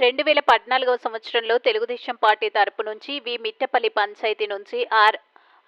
రెండు వేల పద్నాలుగవ సంవత్సరంలో తెలుగుదేశం పార్టీ తరపు నుంచి వి. మిట్టపల్లి పంచాయతీ నుంచి ఆర్.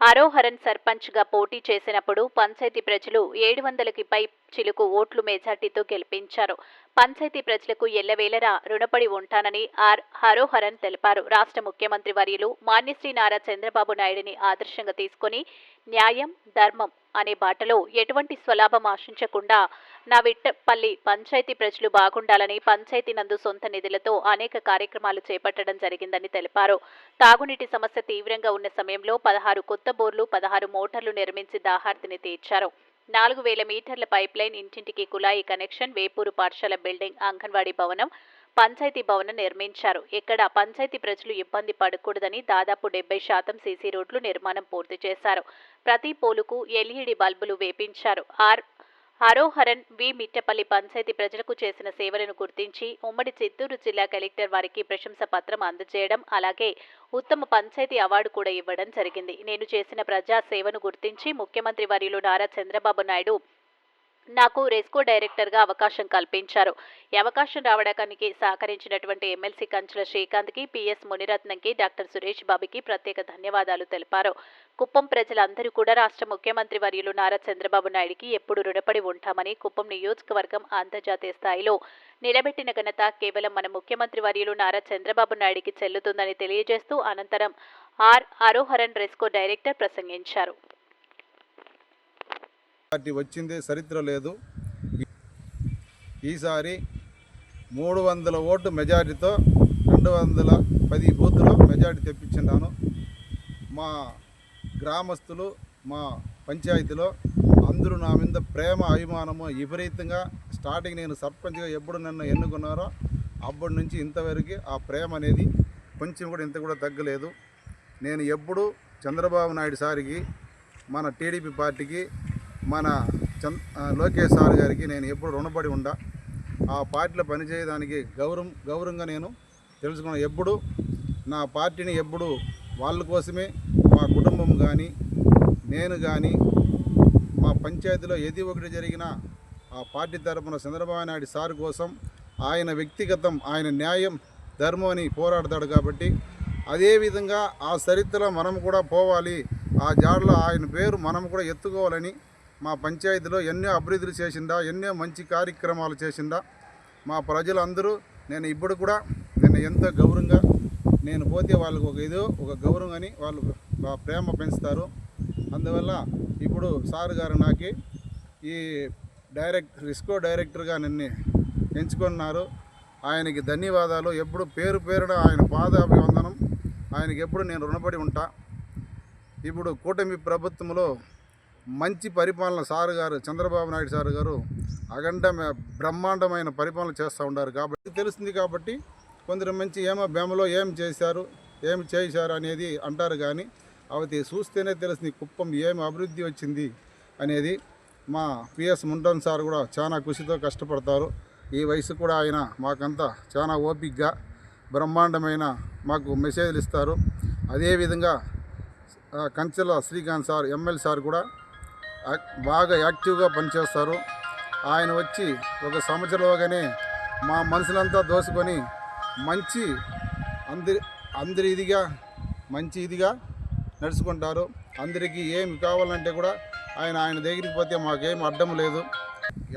ఆరోహరన్ సర్పంచ్గా పోటీ చేసినప్పుడు పంచాయతీ ప్రజలు ఏడు వందలకి పై చిలుకు ఓట్లు మెజార్టీతో గెలిపించారు. పంచాయతీ ప్రజలకు ఎల్లవేళలా రుణపడి ఉంటానని ఆర్. హరోహరన్ తెలిపారు. రాష్ట్ర ముఖ్యమంత్రి వర్యులు మాన్యశ్రీ నారా చంద్రబాబు నాయుడిని ఆదర్శంగా తీసుకొని న్యాయం ధర్మం అనే బాటలో ఎటువంటి స్వలాభం ఆశించకుండా నా విట్టపల్లి పంచాయతీ ప్రజలు బాగుండాలని పంచాయతీ నందు సొంత నిధులతో అనేక కార్యక్రమాలు చేపట్టడం జరిగిందని తెలిపారు. తాగునీటి సమస్య తీవ్రంగా ఉన్న సమయంలో పదహారు కొత్త బోర్లు పదహారు మోటార్లు నిర్మించి దాహార్తిని తీర్చారు. నాలుగు వేల మీటర్ల పైప్ లైన్ ఇంటింటికి కులాయి కనెక్షన్ వేపూరు పాఠశాల బిల్డింగ్ అంగన్వాడీ భవనం పంచాయతీ భవనం నిర్మించారు. ఇక్కడ పంచాయతీ ప్రజలు ఇబ్బంది పడకూడదని దాదాపు డెబ్బై శాతం సీసీ రోడ్లు నిర్మాణం పూర్తి చేశారు. ప్రతి పోలుకు ఎల్ఈడి బల్బులు వేపించారు. R Haroharan V. Mittapalli panchayat ప్రజలకు చేసిన సేవలను గుర్తించి ఉమ్మడి చిత్తూరు జిల్లా కలెక్టర్ వారికి ప్రశంస పత్రం అందజేయడం అలాగే ఉత్తమ పంచాయతీ అవార్డు కూడా ఇవ్వడం జరిగింది. నేను చేసిన ప్రజా సేవను గుర్తించి ముఖ్యమంత్రి వర్యులు నారా చంద్రబాబు నాయుడు నాకు రెస్కో డైరెక్టర్గా అవకాశం కల్పించారు. ఈ అవకాశం రావడానికి సహకరించినటువంటి ఎమ్మెల్సీ కంచుల శ్రీకాంత్కి పిఎస్ మునిరత్నంకి డాక్టర్ సురేష్ బాబుకి ప్రత్యేక ధన్యవాదాలు తెలిపారు. కుప్పం ప్రజలందరూ కూడా రాష్ట్ర ముఖ్యమంత్రి వర్యులు నారా చంద్రబాబు నాయుడికి ఎప్పుడు రుణపడి ఉంటామని కుప్పం నియోజకవర్గం అంతర్జాతీయ స్థాయిలో నిలబెట్టిన ఘనత కేవలం మన ముఖ్యమంత్రి వర్యులు నారా చంద్రబాబు నాయుడికి చెల్లుతుందని తెలియజేస్తూ అనంతరం ఆర్. ఆరోహరన్ రెస్కో డైరెక్టర్ ప్రసంగించారు. పార్టీ వచ్చిందే చరిత్ర లేదు. ఈసారి మూడు వందల ఓటు మెజారిటీతో రెండు వందల పది బూతులో మెజారిటీ తెప్పించున్నాను మా గ్రామస్తులు మా పంచాయతీలో అందరూ నా మీద ప్రేమ అభిమానము విపరీతంగా స్టార్టింగ్ నేను సర్పంచ్గా ఎప్పుడు నన్ను ఎన్నుకున్నారో అప్పటి నుంచి ఇంతవరకు ఆ ప్రేమ అనేది కొంచెం కూడా ఇంత కూడా తగ్గలేదు. నేను ఎప్పుడు చంద్రబాబు నాయుడు సారికి మన టీడీపీ పార్టీకి మన చంద్ లోకేష్ సార్ గారికి నేను ఎప్పుడు రుణపడి ఉండా. ఆ పార్టీలో పనిచేయడానికి గౌరవం గౌరవంగా నేను తెలుసుకున్నాను ఎప్పుడు నా పార్టీని ఎప్పుడు వాళ్ళ కోసమే మా కుటుంబం కానీ నేను కానీ మా పంచాయతీలో ఏది ఒకటి జరిగినా ఆ పార్టీ తరపున చంద్రబాబు నాయుడు సార్ కోసం ఆయన వ్యక్తిగతం ఆయన న్యాయం ధర్మం అని పోరాడతాడు కాబట్టి అదేవిధంగా ఆ చరిత్రలో మనం కూడా పోవాలి. ఆ జాడలో ఆయన పేరు మనం కూడా ఎత్తుకోవాలని మా పంచాయతీలో ఎన్నో అభివృద్ధులు చేసిందా ఎన్నో మంచి కార్యక్రమాలు చేసిందా. మా ప్రజలందరూ నేను ఇప్పుడు కూడా నేను ఎంతో గౌరవంగా నేను పోతే వాళ్ళకు ఒక ఏదో ఒక గౌరవం అని వాళ్ళు ప్రేమ పెంచుతారు. అందువల్ల ఇప్పుడు సార్ గారు నాకు ఈ డైరెక్ట్ రిస్కో డైరెక్టర్గా నన్ను ఎంచుకున్నారు. ఆయనకి ధన్యవాదాలు. ఎప్పుడు పేరు పేరున ఆయన పాదాభివందనం. ఆయనకి ఎప్పుడు నేను రుణపడి ఉంటా. ఇప్పుడు కూటమి ప్రభుత్వంలో మంచి పరిపాలన సార్ గారు చంద్రబాబు నాయుడు సార్ గారు అఖండ బ్రహ్మాండమైన పరిపాలన చేస్తూ ఉన్నారు కాబట్టి తెలుస్తుంది కాబట్టి కొందరు మంచి ఏమో భేమలో ఏం చేశారు ఏమి చేశారు అనేది అంటారు కానీ అవి చూస్తేనే తెలుస్తుంది కుప్పం ఏమి అభివృద్ధి వచ్చింది అనేది. మా పిఎస్ ముంటన్ సార్ కూడా చాలా కృషితో కష్టపడతారు. ఈ వయసు కూడా ఆయన మాకంతా చాలా ఓపిక్గా బ్రహ్మాండమైన మాకు మెసేజ్లు ఇస్తారు. అదేవిధంగా Kanchela Srikanth sir MLA sir కూడా బాగా యాక్టివ్గా పనిచేస్తారు. ఆయన వచ్చి ఒక సంవత్సరంలోగానే మా మనసులంతా దోసుకొని మంచి అందరి అందరి ఇదిగా మంచి ఇదిగా నడుచుకుంటారు. అందరికీ ఏమి కావాలంటే కూడా ఆయన ఆయన దగ్గరికి పోతే మాకేం అడ్డం లేదు.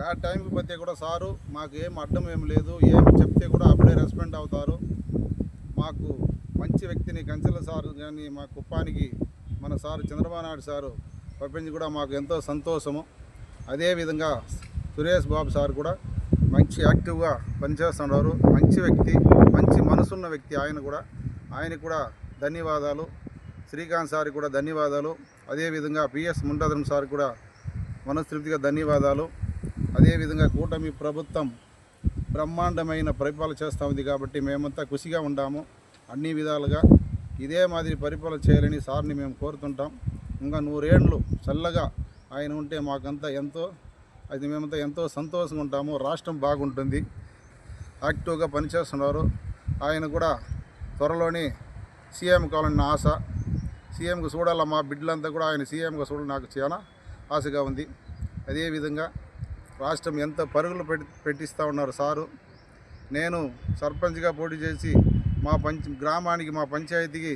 ఆ టైంకి పోతే కూడా సారు మాకు ఏం అడ్డం ఏం లేదు. ఏమి చెప్తే కూడా అప్పుడే రెస్పాండ్ అవుతారు. మాకు మంచి వ్యక్తిని కంచెల సారు కానీ మా కుప్పానికి మన సారు చంద్రబాబు నాయుడు సారు పంపించి కూడా మాకు ఎంతో సంతోషము. అదేవిధంగా సురేష్ బాబు సార్ కూడా మంచి యాక్టివ్గా పనిచేస్తున్నారు. మంచి వ్యక్తి మంచి మనసున్న వ్యక్తి ఆయన కూడా. ఆయన కూడా ధన్యవాదాలు. శ్రీకాంత్ సార్ కూడా ధన్యవాదాలు. అదేవిధంగా పిఎస్ ముంటాధరం సార్ కూడా మనస్తృప్తిగా ధన్యవాదాలు. అదేవిధంగా కూటమి ప్రభుత్వం బ్రహ్మాండమైన పరిపాలన చేస్తూ ఉంది కాబట్టి మేమంతా ఖుషిగా ఉంటాము. అన్ని విధాలుగా ఇదే మాదిరి పరిపాలన చేయాలని సార్ని మేము కోరుతుంటాం. ఇంకా నూరేండ్లు చల్లగా ఆయన ఉంటే మాకంతా ఎంతో అది మేమంతా ఎంతో సంతోషంగా ఉంటాము రాష్ట్రం బాగుంటుంది. యాక్టివ్గా పనిచేస్తున్నారు. ఆయన కూడా త్వరలోనే సీఎం కావాలని ఆశ. సీఎంకు చూడాలా మా బిడ్డలంతా కూడా ఆయన సీఎంగా చూడాలి నాకు చాలా ఆశగా ఉంది. అదేవిధంగా రాష్ట్రం ఎంత పరుగులు పెట్టి పెట్టిస్తూ ఉన్నారు సారు. నేను సర్పంచ్గా పోటీ చేసి మా పంచ గ్రామానికి మా పంచాయతీకి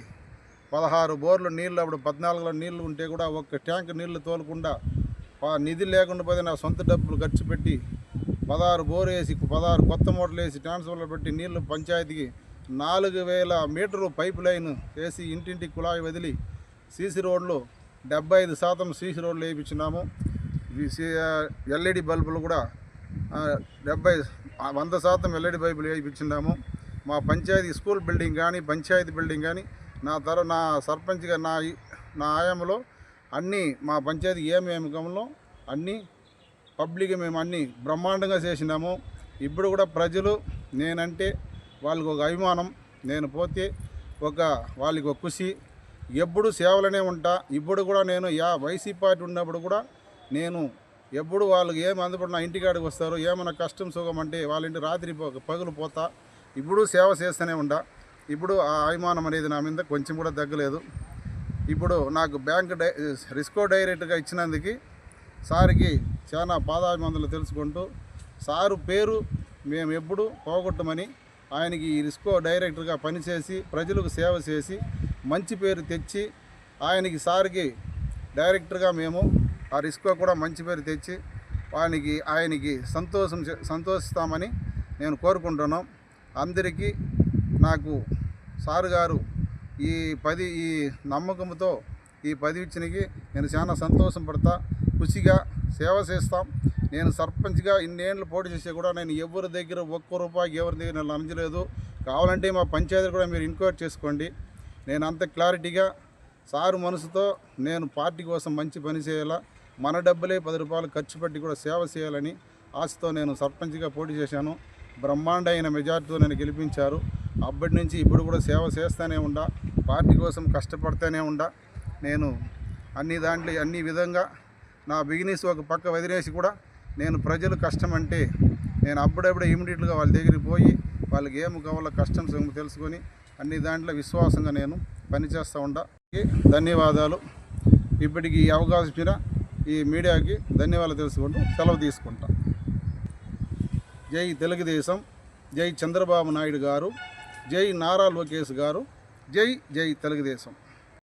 పదహారు బోర్లు నీళ్ళు అప్పుడు పద్నాలుగులో నీళ్ళు ఉంటే కూడా ఒక్క ట్యాంక్ నీళ్ళు తోలకుండా నిధి లేకుండా పోతే నా సొంత డబ్బులు ఖర్చు పెట్టి పదహారు బోర్ వేసి పదహారు కొత్త మోటార్లు వేసి ట్రాన్స్ఫర్లో పెట్టి నీళ్ళు పంచాయతీకి నాలుగు వేల మీటర్లు పైప్ లైన్ వేసి ఇంటింటి కుళాయి వదిలి సీసీ రోడ్లు డెబ్బై ఐదు శాతం సీసీ రోడ్లు వేయించున్నాము. ఎల్ఈడి బల్బులు కూడా డెబ్బై వంద శాతం ఎల్ఈడి బల్బులు వేయించున్నాము. మా పంచాయతీ స్కూల్ బిల్డింగ్ కానీ పంచాయతీ బిల్డింగ్ కానీ నా తర నా సర్పంచ్గా నా నా ఆయంలో అన్నీ మా పంచాయతీ ఏమేమి గమలో అన్నీ పబ్లిక్ మేము అన్నీ బ్రహ్మాండంగా చేసినాము. ఇప్పుడు కూడా ప్రజలు నేనంటే వాళ్ళకు ఒక అభిమానం. నేను పోతే ఒక వాళ్ళకి ఒక ఖుషి. ఎప్పుడు సేవలనే ఉంటా. ఇప్పుడు కూడా నేను యా వైసీ పార్టీ ఉన్నప్పుడు కూడా నేను ఎప్పుడు వాళ్ళకి ఏమి అందుబాటు ఇంటికాడికి వస్తారు ఏమైనా కష్టం సుఖం అంటే వాళ్ళ ఇంటి రాత్రి పగులు పోతా. ఇప్పుడు సేవ చేస్తూనే ఉంటా. ఇప్పుడు ఆ అభిమానం అనేది నా మీద కొంచెం కూడా తగ్గలేదు. ఇప్పుడు నాకు బ్యాంక్ డై రిస్కో డైరెక్ట్గా ఇచ్చినందుకు సార్కి చాలా పాదాభిమందులు తెలుసుకుంటూ సారు పేరు మేము ఎప్పుడు పోగొట్టమని ఆయనకి ఈ రిస్కో డైరెక్టర్గా పనిచేసి ప్రజలకు సేవ చేసి మంచి పేరు తెచ్చి ఆయనకి సార్కి డైరెక్టర్గా మేము ఆ రిస్కో కూడా మంచి పేరు తెచ్చి ఆయనకి ఆయనకి సంతోషం సంతోషిస్తామని నేను కోరుకుంటున్నాం. అందరికీ నాకు సారు గారు ఈ పది ఈ నమ్మకంతో ఈ పది ఇచ్చినకి నేను చాలా సంతోషం పడతా ఖుషిగా సేవ చేస్తాం. నేను సర్పంచ్గా ఇన్నేళ్ళు పోటీ చేస్తే కూడా నేను ఎవరి దగ్గర ఒక్క రూపాయి ఎవరి దగ్గర నేను లంచలేదు. కావాలంటే మా పంచాయతీ కూడా మీరు ఎంక్వైరీ చేసుకోండి. నేను అంత క్లారిటీగా సారు మనసుతో నేను పార్టీ కోసం మంచి పని చేయాలా మన డబ్బులే పది రూపాయలు ఖర్చు పెట్టి కూడా సేవ చేయాలని ఆశతో నేను సర్పంచ్గా పోటీ చేశాను. బ్రహ్మాండ అయిన మెజార్టీతో నేను గెలిపించారు. అప్పటి నుంచి ఇప్పుడు కూడా సేవ చేస్తూనే ఉండా పార్టీ కోసం కష్టపడుతూనే ఉండా. నేను అన్ని దాంట్లో అన్ని విధంగా నా బిజినెస్ ఒక పక్క వదిలేసి కూడా నేను ప్రజలు కష్టం అంటే నేను అప్పుడప్పుడే ఇమీడియట్గా వాళ్ళ దగ్గరికి పోయి వాళ్ళకి ఏమి కావాలో కష్టం తెలుసుకొని అన్ని దాంట్లో విశ్వాసంగా నేను పనిచేస్తూ ఉండా. ధన్యవాదాలు. ఇప్పటికి ఈ అవకాశం ఇచ్చిన ఈ మీడియాకి ధన్యవాదాలు తెలుసుకుంటూ సెలవు తీసుకుంటా. జై తెలుగుదేశం. జై చంద్రబాబు నాయుడు గారు. జై నారా లోకేష్ గారు జై జై తెలుగుదేశం.